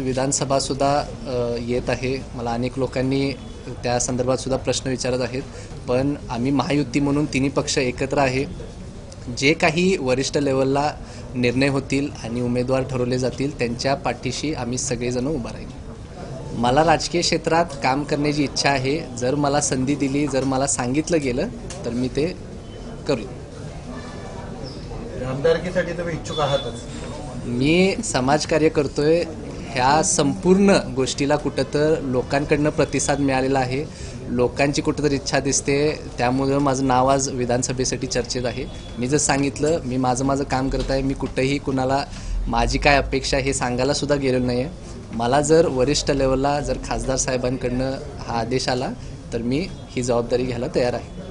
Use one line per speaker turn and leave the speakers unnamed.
विधानसभासुद्धा अ, येत आहे. मला अनेक लोकांनी त्या संदर्भात सुद्धा प्रश्न विचारत आहेत. पण आम्ही महायुती म्हणून तिन्ही पक्ष एकत्र आहे. जे काही वरिष्ठ लेवलला निर्णय होतील आणि उमेदवार ठरवले जातील त्यांच्या पाठीशी आम्ही सगळेजण उभा राहील. मला राजकीय क्षेत्रात काम करण्याची इच्छा आहे. जर मला संधी दिली जर मला सांगितलं गेलं तर मी ते करू.
आमदारकीसाठी तुम्ही इच्छुक आहातच.
मी समाजकार्य करतोय. ह्या संपूर्ण गोष्टीला कुठं तर लोकांकडनं प्रतिसाद मिळालेला आहे. लोकांची कुठंतरी इच्छा दिसते. त्यामुळं माझं नाव आज विधानसभेसाठी चर्चेत आहे. मी जर सांगितलं मी माझं माझं काम करत आहे मी कुठंही कुणाला माझी काय अपेक्षा हे सांगायला सुद्धा गेलेलो नाही आहे मला जर वरिष्ठ लेवलला जर खासदार साहेबांकडनं हा आदेश आला तर मी ही जबाबदारी घ्यायला तयार आहे.